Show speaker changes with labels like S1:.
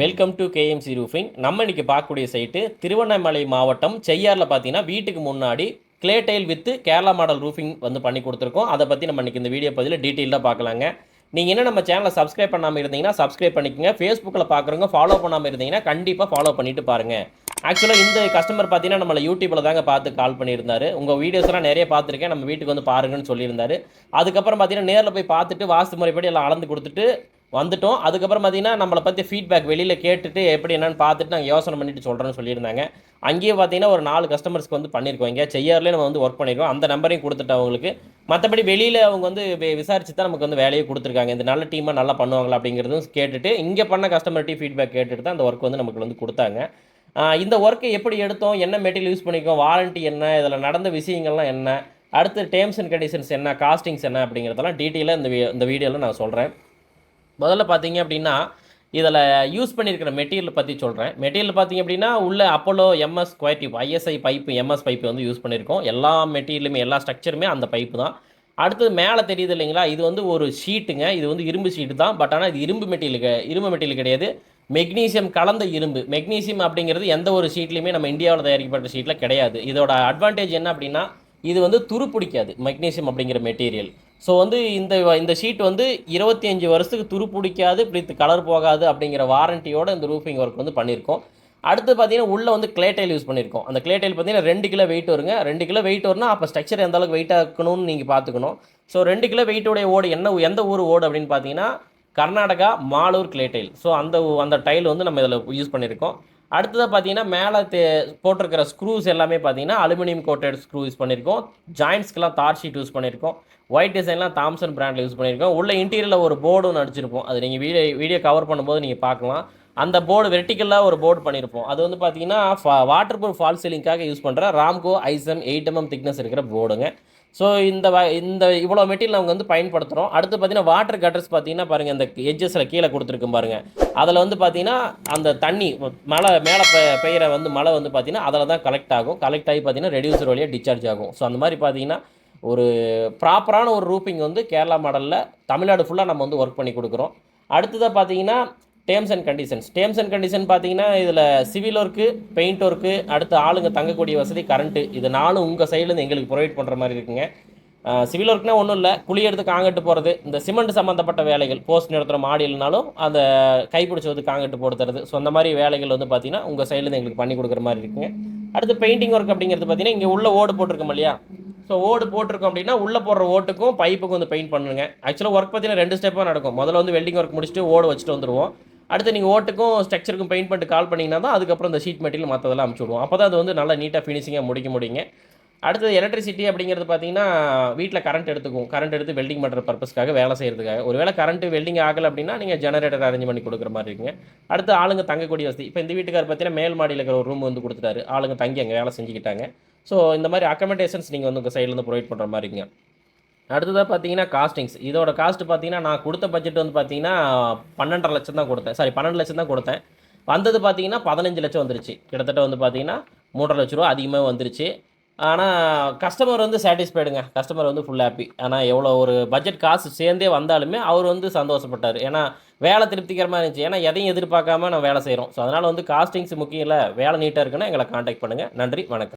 S1: Welcome to KMC roofing நம்ம இன்னைக்கு பார்க்கக்கூடிய சைட்டு திருவண்ணாமலை மாவட்டம் செய்யாரில் பார்த்தீங்கன்னா வீட்டுக்கு முன்னாடி clay tile with Kerala model roofing வந்து பண்ணி கொடுத்துருக்கோம். அதை பற்றி நம்ம இன்றைக்கி இந்த வீடியோ பதிவில் டீட்டெயிலாக பார்க்கலாங்க. நீங்கள் என்ன நம்ம சேனலை சப்ஸ்கிரைப் பண்ணாமல் இருந்தீங்கன்னா சப்ஸ்கிரைப் பண்ணிக்கோங்க. ஃபேஸ்புக்கில் பார்க்குறவங்க ஃபாலோ பண்ணாமல் இருந்தீங்கன்னா கண்டிப்பாக ஃபாலோ பண்ணிட்டு பாருங்கள் ஆக்சுவலாக இந்த கஸ்டமர் பார்த்தீங்கன்னா நம்மளை யூடியூப்பில் தாங்க பார்த்து கால் பண்ணியிருந்தாரு. உங்கள் வீடியோஸ்லாம் நிறைய பார்த்துருக்கேன். நம்ம வீட்டுக்கு வந்து பாருங்கன்னு சொல்லியிருந்தாரு. அதுக்கப்புறம் பார்த்தீங்கன்னா நேரில் போய் பார்த்துட்டு வாஸ்து முறைப்படி எல்லாம் அளந்து கொடுத்துட்டு வந்துட்டோம். அதுக்கப்புறம் பார்த்தீங்கன்னா நம்மளை பற்றி ஃபீட்பேக் வெளியில் கேட்டுட்டு எப்படி என்னென்னு பார்த்துட்டு நாங்கள் யோசனை பண்ணிட்டு சொல்கிறேன்னு சொல்லியிருந்தாங்க. அங்கேயே பார்த்தீங்கன்னா ஒரு நாலு கஸ்டமர்ஸ்க்கு வந்து பண்ணியிருக்கோம் இங்கே செய்யார்லேயே நம்ம வந்து ஒர்க் பண்ணியிருக்கோம் அந்த நம்பரையும் கொடுத்துட்டோம் அவங்களுக்கு. மற்றபடி வெளியில் அவங்க வந்து விசாரிச்சு தான் நமக்கு வந்து வேலையை கொடுத்துருக்காங்க. இந்த நல்ல டீமாக நல்லா பண்ணுவாங்களா அப்படிங்கிறதும் கேட்டுட்டு இங்கே பண்ண கஸ்டமர்கிட்டையும் ஃபீட்பேக் கேட்டுட்டு தான் அந்த ஒர்க் வந்து நமக்கு வந்து கொடுத்தாங்க. இந்த ஒர்க்கை எப்படி எடுத்தோம்? என்ன மெட்டீரியல் யூஸ் பண்ணிக்கோம் வாரண்ட்டி என்ன? இதில் நடந்த விஷயங்கள்லாம் என்ன? அடுத்து டேர்ம்ஸ் அண்ட் கண்டிஷன்ஸ் என்ன? காஸ்டிங்ஸ் என்ன? அப்படிங்கிறதெல்லாம் டீட்டெயிலாக இந்த இந்த வீடியோவில் நான் சொல்கிறேன் முதல்ல பார்த்தீங்க அப்படின்னா இதில் யூஸ் பண்ணியிருக்கிற மெட்டீரியல் பற்றி சொல்கிறேன் மெட்டீரியல் பார்த்தீங்க அப்படின்னா உள்ள அப்போலோ எம்எஸ் குவாட்டிப் ஐஎஸ்ஐ பைப்பு எம்எஸ் பைப்பு வந்து யூஸ் பண்ணியிருக்கோம் எல்லா மெட்டீரியலுமே எல்லா ஸ்ட்ரக்சருமே அந்த பைப்பு தான். அடுத்தது மேலே தெரியுது இல்லைங்களா? இது வந்து ஒரு ஷீட்டுங்க இது வந்து இரும்பு ஷீட்டு தான். பட் ஆனால் இது இரும்பு மெட்டீரியல் இரும்பு மெட்டீரியல் கிடையாது. மெக்னீசியம் கலந்த இரும்பு. மெக்னீசியம் அப்படிங்கிறது எந்த ஒரு ஷீட்லையுமே நம்ம இந்தியாவில் தயாரிக்கப்பட்ட ஷீட்டில் கிடையாது. இதோட அட்வான்டேஜ் என்ன அப்படின்னா இது வந்து துரு பிடிக்காது மெக்னீசியம் அப்படிங்கிற மெட்டீரியல் ஸோ வந்து இந்த இந்த ஷீட் வந்து இருபத்தி அஞ்சு வருஷத்துக்கு துரு பிடிக்காது இப்படி கலர் போகாது அப்படிங்கிற வாரண்டியோட இந்த ரூஃபிங் ஒர்க் வந்து பண்ணியிருக்கோம் அடுத்து பார்த்தீங்கன்னா உள்ளே வந்து clay யூஸ் பண்ணியிருக்கோம் அந்த clay பார்த்தீங்கன்னா ரெண்டு கிலோ வெயிட் வருங்க. ரெண்டு கிலோ வெயிட் வரும்னா அப்போ ஸ்ட்ரக்சர் எந்த அளவுக்கு வெயிட்டாக இருக்கணும்னு நீங்கள் பார்த்துக்கணும். ஸோ ரெண்டு கிலோ வெயிட்டோடைய ஓடு என்ன எந்த ஊர் ஓடு அப்படின்னு பார்த்தீங்கன்னா Karnataka Malur clay tile so அந்த அந்த டைல் வந்து நம்ம இதில் யூஸ் பண்ணியிருக்கோம் அடுத்ததாக பார்த்தீங்கன்னா மேலே தே போட்டிருக்கிற ஸ்க்ரூஸ் எல்லாமே பார்த்தீங்கன்னா அலுமினியம் கோட்டட் ஸ்க்ரூ யூஸ் பண்ணியிருக்கோம் ஜாயின்ஸ்க்கெலாம் தார் ஷீட் யூஸ் பண்ணியிருக்கோம் ஒயிட் டிசைன்லாம் தாம்சன் பிராண்டில் யூஸ் பண்ணியிருக்கோம் உள்ள இன்டீரியரில் ஒரு போர்டு ஒன்று அடிச்சிருப்போம். அது நீங்கள் வீடியோ வீடியோ கவர் பண்ணும்போது நீங்கள் பார்க்கலாம். அந்த போர்டு வெர்டிக்கலாக ஒரு போர்டு பண்ணியிருப்போம் அது வந்து பார்த்தீங்கன்னா வாட்டர் ப்ரூஃப் ஃபால் சீலிங்காக யூஸ் பண்ணுற ராம்கோ ஐசம் எயிட் எம்எம் திக்னஸ் இருக்கிற போர்டுங்க ஸோ இந்த வ- இந்த இவ்வளோ மெட்டீரியல் அவங்க வந்து பயன்படுத்துகிறோம் அடுத்து பார்த்தீங்கன்னா வாட்டர் கட்டர்ஸ் பார்த்தீங்கன்னா பாருங்கள் இந்த எட்ஜஸில் கீழே கொடுத்துருக்கும் பாருங்கள் அதில் வந்து பார்த்தீங்கன்னா அந்த தண்ணி மழை மேலே பெ பெய்கிற வந்து மழை வந்து பார்த்தீங்கன்னா அதில் தான் கலெக்ட் ஆகும். கலெக்ட் ஆகி பார்த்தீங்கன்னா ரெடியூசர் வழியாக டிஸ்சார்ஜ் ஆகும். ஸோ அந்த மாதிரி பார்த்தீங்கன்னா ஒரு ப்ராப்பரான ஒரு ரூப்பிங் வந்து கேரளா மாடலில் தமிழ்நாடு ஃபுல்லாக நம்ம வந்து ஒர்க் பண்ணி கொடுக்குறோம். அடுத்ததாக பார்த்தீங்கன்னா terms and conditions terms and condition பார்த்தீங்கன்னா இதில் சிவில் ஒர்க்கு பெயிண்ட் ஒர்க்கு அடுத்து ஆளுங்க தங்கக்கூடிய வசதி கரண்ட்டு இது நாலும் உங்கள் சைட்லேருந்து எங்களுக்கு ப்ரொவைட் பண்ணுற மாதிரி இருக்குங்க. சிவில் ஒர்க்னா ஒன்றும் இல்லை. குழி எடுத்து காங்கிட்டு போகிறது இந்த சிமெண்ட் சம்மந்தப்பட்ட வேலைகள் போஸ்ட் நிறுத்துகிற மாடி இல்லைனாலும் அந்த கைப்பிடிச்சி வந்து காங்கிட்டு போடுத்துறது. ஸோ அந்த மாதிரி வேலைகள் வந்து பார்த்தீங்கன்னா உங்கள் சைட்லேருந்து எங்களுக்கு பண்ணி கொடுக்குற மாதிரி இருக்குங்க. அடுத்து பெயிண்டிங் ஒர்க் அப்படிங்கிறது பார்த்தீங்கன்னா இங்கே உள்ள ஓடு போட்டிருக்கோம் இல்லையா? ஸோ ஓடு போட்டிருக்கோம் அப்படின்னா உள்ளே போடுற ஓட்டுக்கும் பைப்புக்கும் வந்து பெயிண்ட் பண்ணுங்க. ஆக்சுவலாக ஒர்க் பார்த்தீங்கன்னா ரெண்டு ஸ்டெப்பாக நடக்கும். முதல்ல வந்து வெல்டிங் ஒர்க் முடிச்சுட்டு ஓடு வச்சுட்டு வந்துடுவோம் அடுத்து நீங்கள் ஓட்டுக்கும் ஸ்ட்ரக்சருக்கும் பெயிண்ட் பண்ணிட்டு கால் பண்ணிங்கன்னா தான் அதுக்கப்புறம் இந்த ஷீட் மெட்டீரியல் மற்றதெல்லாம் அமுச்சு விடுவோம். அப்போ தான் அது வந்து நல்லா நீட்டாக ஃபினிஷிங்காக முடிக்க முடியுங்க. அடுத்தது எலக்ட்ரிசிட்டி அப்படிங்கிறது பார்த்தீங்கன்னா வீட்டில் கரண்ட் எடுத்துக்கும் கரண்ட் எடுத்து வெல்டிங் பண்ணுற பர்பஸ்க்காக வேலை செய்கிறதுக்காக ஒருவேளை கரண்ட் வெல்டிங் ஆகலை அப்படின்னா நீங்கள் ஜெனரேட்டர் அரேஞ்ச் பண்ணி கொடுக்குற மாதிரி இருக்குங்க. அடுத்து ஆளுங்க தங்கக்கூடிய வசதி. இப்போ இந்த வீட்டுக்கார் பார்த்தீங்கன்னா மேல் மாடியில் இருக்கிற ஒரு ரூம் வந்து கொடுத்துட்டாரு. ஆளுங்க தங்கி அங்கே வேலை செஞ்சுக்கிட்டாங்க. ஸோ இந்த மாதிரி அக்கமெண்டேஷன்ஸ் நீங்கள் வந்து உங்கள் சைட்லேருந்து ப்ரொவைட் பண்ணுற மாதிரி இருக்குங்க. அடுத்ததாக பார்த்தீங்கன்னா காஸ்டிங்ஸ் இதோட காஸ்ட் பார்த்தீங்கன்னா நான் கொடுத்த பட்ஜெட் வந்து பார்த்தீங்கன்னா பன்னெண்டரை லட்சம் தான் கொடுத்தேன். சாரி பன்னெண்டு லட்சம் தான் கொடுத்தேன். வந்தது பார்த்தீங்கன்னா பதினஞ்சு லட்சம் வந்துருச்சு. கிட்டத்தட்ட வந்து பார்த்தீங்கன்னா மூன்றரை லட்ச ரூபா அதிகமாக வந்துருச்சு. ஆனால் கஸ்டமர் வந்து சாட்டிஸ்ஃபைடுங்க கஸ்டமர் வந்து ஃபுல் ஹாப்பி ஆனால் எவ்வளோ ஒரு பட்ஜெட் காசு சேர்ந்தே வந்தாலுமே அவர் வந்து சந்தோஷப்பட்டார். ஏன்னா வேலை திருப்திகரமாக இருந்துச்சு. ஏன்னா எதையும் எதிர்பார்க்காம நம்ம வேலை செய்கிறோம் ஸோ அதனால் வந்து காஸ்டிங்ஸ் முக்கியம் இல்லை. வேலை நீட்டாக இருக்குன்னா எங்களை காண்டாக்ட் பண்ணுங்கள் நன்றி வணக்கம்.